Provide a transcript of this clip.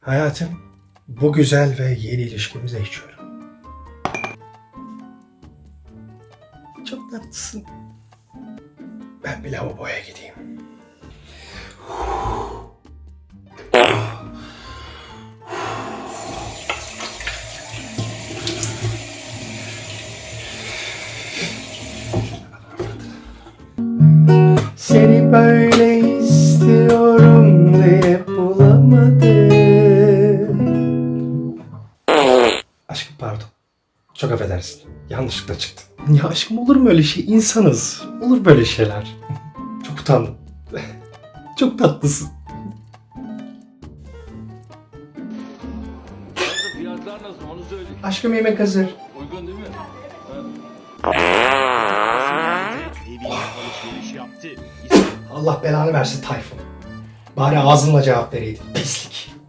Hayatım, bu güzel ve yeni ilişkimize içiyorum. Çok tatlısın. Ben bir lavaboya gideyim. Seni böyle istiyorum diye bulamadım. Çok affedersin. Yanlışlıkla çıktı. Ya aşkım olur mu öyle şey? İnsanız. Olur böyle şeyler. Çok utandım. Çok tatlısın. Nasıl fiyatlar nasıl onu söyle. Aşkım yemek hazır. Uygun değil mi? Evine alışveriş yaptı. Allah belanı versin Tayfun. Bari ağzınla cevap vereydin. Pislik.